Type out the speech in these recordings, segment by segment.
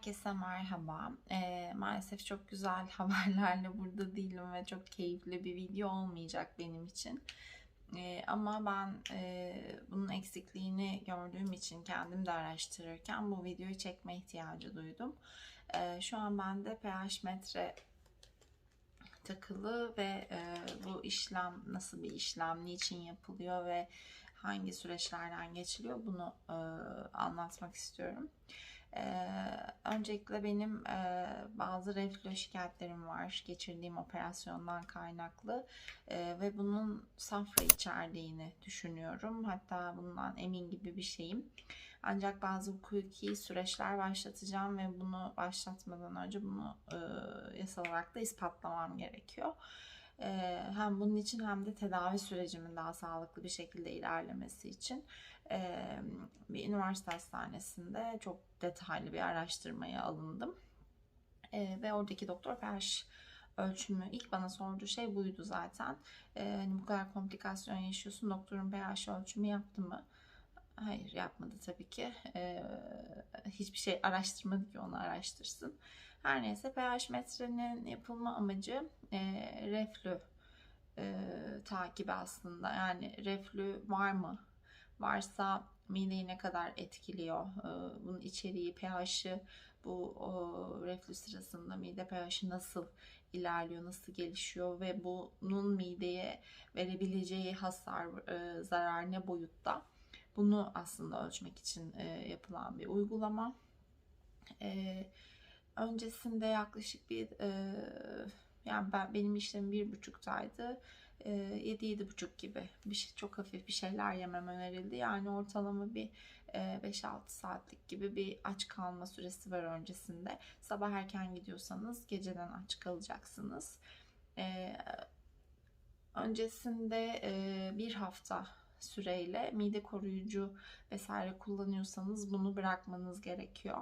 Herkese merhaba. Ee, maalesef çok güzel haberlerle burada değilim ve çok keyifli bir video olmayacak benim için. Ee, ama ben e, bunun eksikliğini gördüğüm için kendim de araştırırken bu videoyu çekme ihtiyacı duydum. Ee, şu an bende pH metre takılı ve e, bu işlem nasıl bir işlem, niçin yapılıyor ve hangi süreçlerden geçiliyor bunu e, anlatmak istiyorum. Ee, öncelikle benim e, bazı reflü şikayetlerim var geçirdiğim operasyondan kaynaklı e, ve bunun safra içerdiğini düşünüyorum. Hatta bundan emin gibi bir şeyim. Ancak bazı hukuki süreçler başlatacağım ve bunu başlatmadan önce bunu e, yasal olarak da ispatlamam gerekiyor. Hem bunun için hem de tedavi sürecimin daha sağlıklı bir şekilde ilerlemesi için bir üniversite hastanesinde çok detaylı bir araştırmaya alındım. Ve oradaki doktor pH ölçümü ilk bana sorduğu şey buydu zaten. Hani bu kadar komplikasyon yaşıyorsun doktorun pH ölçümü yaptı mı? Hayır yapmadı tabii ki. hiçbir şey araştırmadı ki onu araştırsın. Her neyse pH metrenin yapılma amacı reflü takibi aslında. Yani reflü var mı? varsa mideyi ne kadar etkiliyor, ee, bunun içeriği, pH'i, bu o, reflü sırasında mide pH'i nasıl ilerliyor, nasıl gelişiyor ve bunun mideye verebileceği hasar, e, zarar ne boyutta bunu aslında ölçmek için e, yapılan bir uygulama. E, öncesinde yaklaşık bir yani ben benim işlemim bir buçuktaydı. 7-7,5 gibi bir şey, çok hafif bir şeyler yemem önerildi. Yani ortalama bir 5-6 saatlik gibi bir aç kalma süresi var öncesinde. Sabah erken gidiyorsanız geceden aç kalacaksınız. Öncesinde bir hafta süreyle mide koruyucu vesaire kullanıyorsanız bunu bırakmanız gerekiyor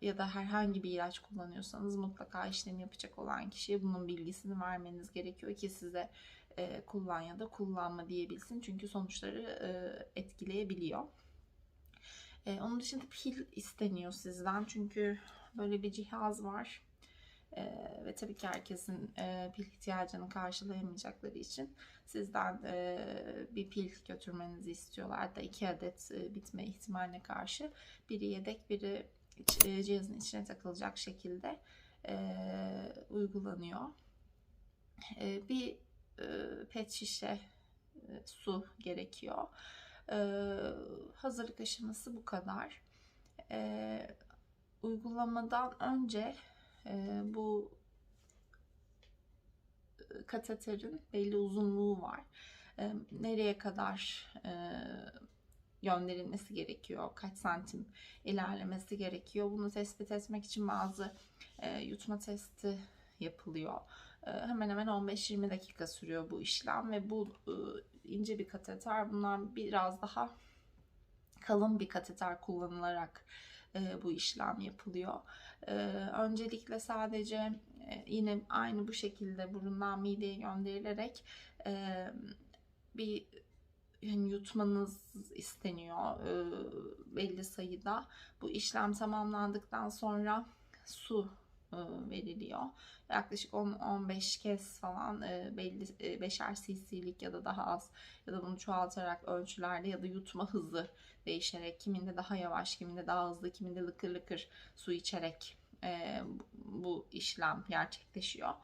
ya da herhangi bir ilaç kullanıyorsanız mutlaka işlem yapacak olan kişiye bunun bilgisini vermeniz gerekiyor ki size kullan ya da kullanma diyebilsin. Çünkü sonuçları etkileyebiliyor. Onun dışında pil isteniyor sizden. Çünkü böyle bir cihaz var. Ee, ve tabii ki herkesin e, pil ihtiyacını karşılayamayacakları için sizden e, bir pil götürmenizi istiyorlar da iki adet e, bitme ihtimaline karşı biri yedek biri e, cihazın içine takılacak şekilde e, uygulanıyor. E, bir e, pet şişe e, su gerekiyor. E, hazırlık aşaması bu kadar. E, uygulamadan önce e, bu kateterin belli uzunluğu var. E, nereye kadar e, gönderilmesi gerekiyor, kaç santim ilerlemesi gerekiyor. Bunu tespit etmek için bazı e, yutma testi yapılıyor. E, hemen hemen 15-20 dakika sürüyor bu işlem ve bu e, ince bir kateter bundan biraz daha kalın bir kateter kullanılarak e, bu işlem yapılıyor. E, öncelikle sadece e, yine aynı bu şekilde burundan mideye gönderilerek bir yani yutmanız isteniyor belli sayıda. Bu işlem tamamlandıktan sonra su veriliyor. Yaklaşık 10-15 kez falan e, belli e, beşer cc'lik ya da daha az ya da bunu çoğaltarak ölçülerde ya da yutma hızı değişerek kiminde daha yavaş, kiminde daha hızlı, kiminde lıkır lıkır su içerek bu işlem gerçekleşiyor.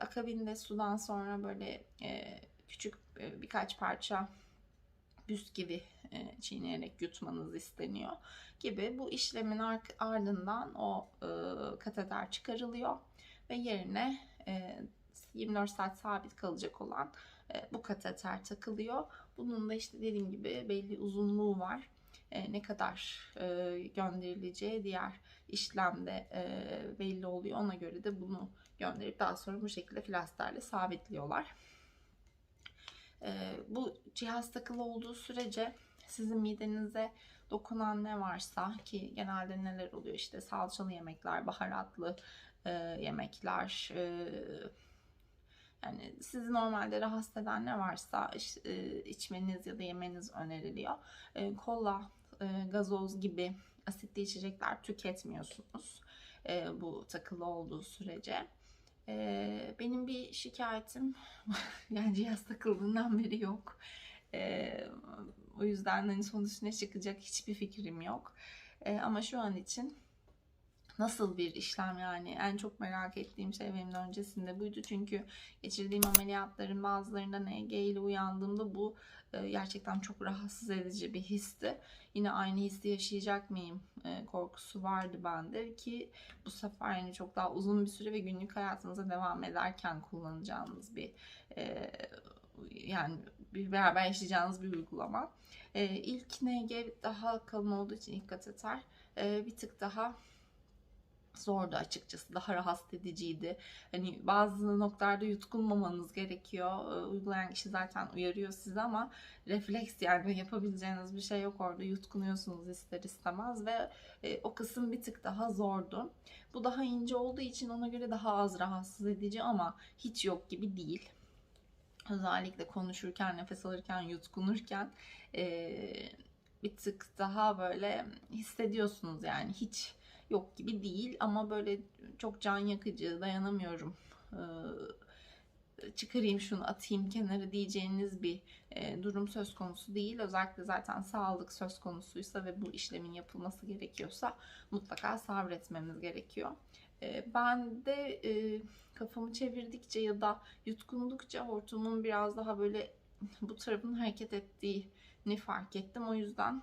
Akabinde sudan sonra böyle küçük birkaç parça bisküvi e, çiğneyerek yutmanız isteniyor gibi bu işlemin ardından o e, kateter çıkarılıyor ve yerine e, 24 saat sabit kalacak olan e, bu kateter takılıyor. Bunun da işte dediğim gibi belli uzunluğu var. E, ne kadar e, gönderileceği diğer işlemde e, belli oluyor. Ona göre de bunu gönderip daha sonra bu şekilde flasterle sabitliyorlar. E, bu cihaz takılı olduğu sürece sizin midenize dokunan ne varsa ki genelde neler oluyor işte salçalı yemekler, baharatlı e, yemekler, e, yani sizi normalde rahatsız eden ne varsa e, içmeniz ya da yemeniz öneriliyor. E, kola, e, gazoz gibi asitli içecekler tüketmiyorsunuz e, bu takılı olduğu sürece. Benim bir şikayetim yani cihaz takıldığından beri yok. E, o yüzden hani sonuç ne çıkacak hiçbir fikrim yok. E, ama şu an için nasıl bir işlem yani en çok merak ettiğim şey benim de öncesinde buydu çünkü geçirdiğim ameliyatların bazılarından EG ile uyandığımda bu e, gerçekten çok rahatsız edici bir histi. Yine aynı hissi yaşayacak mıyım e, korkusu vardı bende ki bu sefer yani çok daha uzun bir süre ve günlük hayatınıza devam ederken kullanacağınız bir e, yani bir beraber yaşayacağınız bir uygulama. İlk NG daha kalın olduğu için ilk kateter bir tık daha zordu açıkçası. Daha rahatsız ediciydi. Hani bazı noktalarda yutkunmamanız gerekiyor. Ee, uygulayan kişi zaten uyarıyor sizi ama refleks yani yapabileceğiniz bir şey yok orada. Yutkunuyorsunuz ister istemez ve e, o kısım bir tık daha zordu. Bu daha ince olduğu için ona göre daha az rahatsız edici ama hiç yok gibi değil. Özellikle konuşurken, nefes alırken, yutkunurken e, bir tık daha böyle hissediyorsunuz yani hiç yok gibi değil ama böyle çok can yakıcı dayanamıyorum çıkarayım şunu atayım kenara diyeceğiniz bir durum söz konusu değil. Özellikle zaten sağlık söz konusuysa ve bu işlemin yapılması gerekiyorsa mutlaka sabretmemiz gerekiyor. Ben de kafamı çevirdikçe ya da yutkundukça hortumun biraz daha böyle bu tarafın hareket ettiğini fark ettim. O yüzden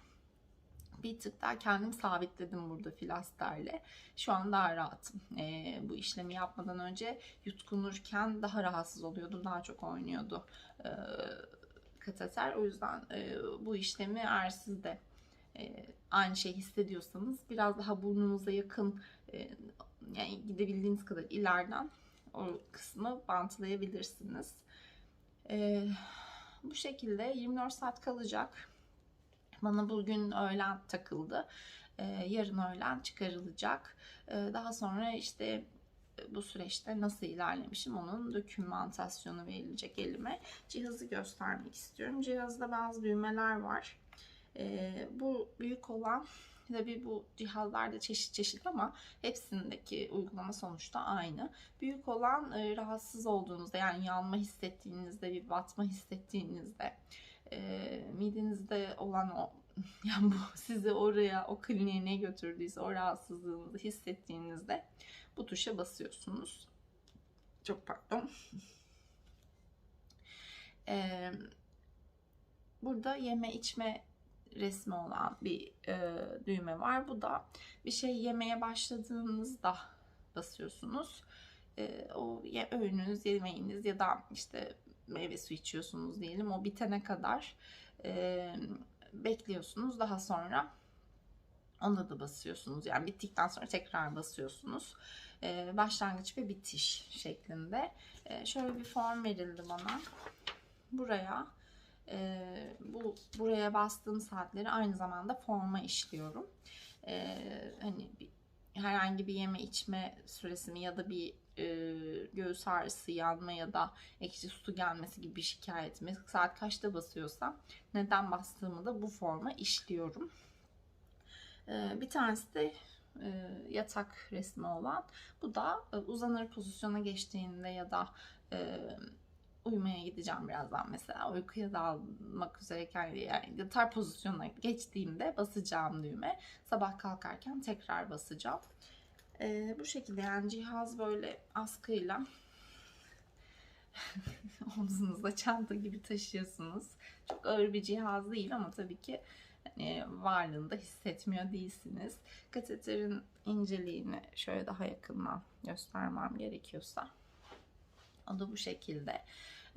bir tık daha kendim sabitledim burada filasterle. Şu an daha rahatım. E, bu işlemi yapmadan önce yutkunurken daha rahatsız oluyordum. Daha çok oynuyordu e, kateter. O yüzden e, bu işlemi eğer siz de e, aynı şey hissediyorsanız biraz daha burnunuza yakın e, yani gidebildiğiniz kadar ileriden o kısmı bantlayabilirsiniz. E, bu şekilde 24 saat kalacak. Bana bugün öğlen takıldı. Ee, yarın öğlen çıkarılacak. Ee, daha sonra işte bu süreçte nasıl ilerlemişim onun dokümantasyonu verilecek elime. Cihazı göstermek istiyorum. Cihazda bazı düğmeler var. Ee, bu büyük olan Tabii bu cihazlarda çeşit çeşit ama hepsindeki uygulama sonuçta aynı. Büyük olan e, rahatsız olduğunuzda yani yanma hissettiğinizde, bir batma hissettiğinizde e, midenizde olan o yani bu sizi oraya o kliniğe ne götürdüyse o rahatsızlığınızı hissettiğinizde bu tuşa basıyorsunuz. Çok pardon. Ee, burada yeme içme resmi olan bir e, düğme var. Bu da bir şey yemeye başladığınızda basıyorsunuz. E, o ya öğününüz, yemeğiniz ya da işte meyve su içiyorsunuz diyelim. O bitene kadar e, bekliyorsunuz. Daha sonra ona da basıyorsunuz. Yani bittikten sonra tekrar basıyorsunuz. E, başlangıç ve bitiş şeklinde. E, şöyle bir form verildi bana. Buraya e, bu buraya bastığım saatleri aynı zamanda forma işliyorum. E, hani bir, herhangi bir yeme içme süresimi ya da bir e, göğüs ağrısı, yanma ya da ekşi su gelmesi gibi bir şikayetimi saat kaçta basıyorsam neden bastığımı da bu forma işliyorum. E, bir tanesi de e, yatak resmi olan. Bu da e, uzanır pozisyona geçtiğinde ya da e, uyumaya gideceğim birazdan mesela uykuya dalmak üzereyken yani yatar pozisyonuna geçtiğimde basacağım düğme. Sabah kalkarken tekrar basacağım. Ee, bu şekilde yani cihaz böyle askıyla omzunuzda çanta gibi taşıyorsunuz. Çok ağır bir cihaz değil ama tabii ki hani varlığını da hissetmiyor değilsiniz. Kateterin inceliğini şöyle daha yakından göstermem gerekiyorsa. Da bu şekilde.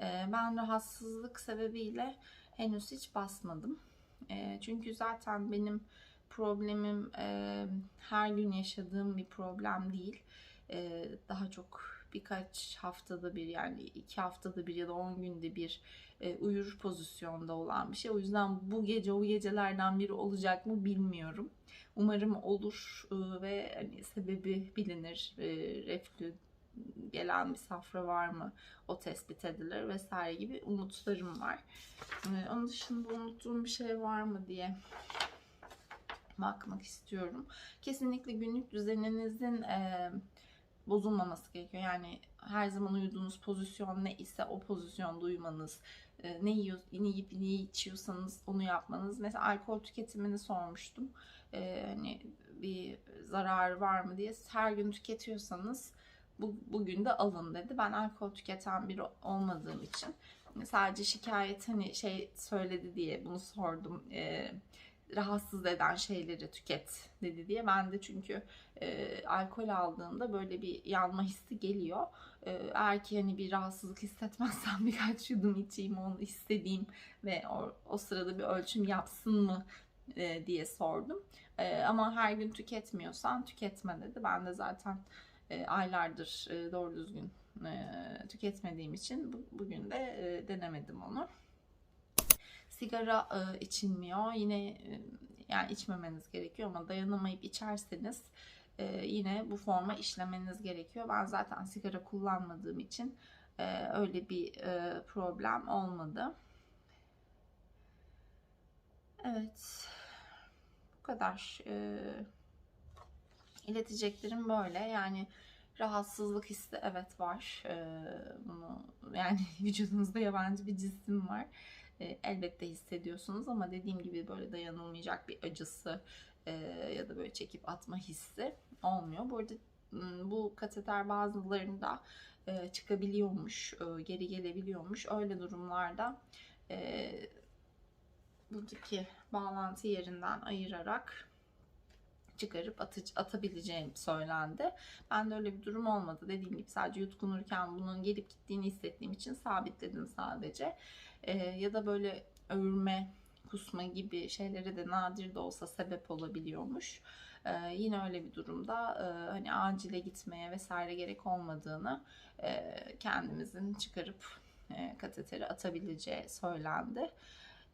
Ee, ben rahatsızlık sebebiyle henüz hiç basmadım. Ee, çünkü zaten benim problemim e, her gün yaşadığım bir problem değil. E, daha çok birkaç haftada bir yani iki haftada bir ya da on günde bir e, uyur pozisyonda olan bir şey. O yüzden bu gece o gecelerden biri olacak mı bilmiyorum. Umarım olur e, ve hani sebebi bilinir. Reflü gelen bir safra var mı o tespit edilir vesaire gibi umutlarım var. E, onun dışında unuttuğum bir şey var mı diye bakmak istiyorum. Kesinlikle günlük düzeninizin e, bozulmaması gerekiyor. Yani her zaman uyuduğunuz pozisyon ne ise o pozisyonda uyumanız, e, ne yiyor, ne yiyip ne içiyorsanız onu yapmanız. Mesela alkol tüketimini sormuştum. E, hani bir zararı var mı diye her gün tüketiyorsanız bu, bugün de alın dedi. Ben alkol tüketen biri olmadığım için sadece şikayet hani şey söyledi diye bunu sordum. E, rahatsız eden şeyleri tüket dedi diye. Ben de çünkü e, alkol aldığımda böyle bir yanma hissi geliyor. E, eğer ki hani bir rahatsızlık hissetmezsem birkaç yudum içeyim onu istediğim ve o, o sırada bir ölçüm yapsın mı e, diye sordum. E, ama her gün tüketmiyorsan tüketme dedi. Ben de zaten e, aylardır e, doğru düzgün e, tüketmediğim için bu, bugün de denemedim onu sigara içilmiyor. Yine yani içmemeniz gerekiyor ama dayanamayıp içerseniz yine bu forma işlemeniz gerekiyor. Ben zaten sigara kullanmadığım için öyle bir problem olmadı. Evet. Bu kadar. E, ileteceklerim böyle. Yani rahatsızlık hissi evet var. E, bunu yani vücudunuzda yabancı bir cisim var e, elbette hissediyorsunuz ama dediğim gibi böyle dayanılmayacak bir acısı e, ya da böyle çekip atma hissi olmuyor. Bu arada bu kateter bazılarında e, çıkabiliyormuş, e, geri gelebiliyormuş. Öyle durumlarda buradaki bağlantı yerinden ayırarak çıkarıp atı, atabileceğim söylendi. Ben de öyle bir durum olmadı. Dediğim gibi sadece yutkunurken bunun gelip gittiğini hissettiğim için sabitledim sadece. E, ya da böyle örme, kusma gibi şeylere de nadir de olsa sebep olabiliyormuş. Ee, yine öyle bir durumda e, hani acile gitmeye vesaire gerek olmadığını e, kendimizin çıkarıp e, kateteri atabileceği söylendi.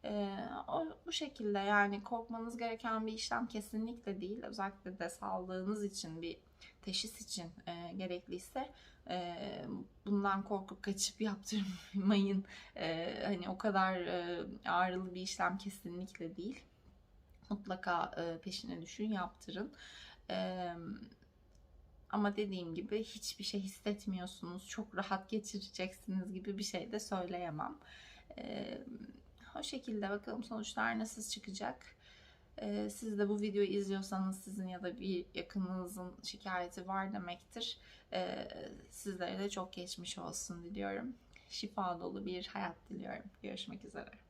E, o bu şekilde yani korkmanız gereken bir işlem kesinlikle değil. Özellikle de sağlığınız için bir teşhis için e, gerekliyse e, bundan korkup kaçıp yaptırmayın. E, hani o kadar e, ağrılı bir işlem kesinlikle değil. Mutlaka e, peşine düşün, yaptırın. E, ama dediğim gibi hiçbir şey hissetmiyorsunuz, çok rahat geçireceksiniz gibi bir şey de söyleyemem. E, o şekilde bakalım sonuçlar nasıl çıkacak. Ee, siz de bu videoyu izliyorsanız sizin ya da bir yakınınızın şikayeti var demektir. Ee, sizlere de çok geçmiş olsun diliyorum. Şifa dolu bir hayat diliyorum. Görüşmek üzere.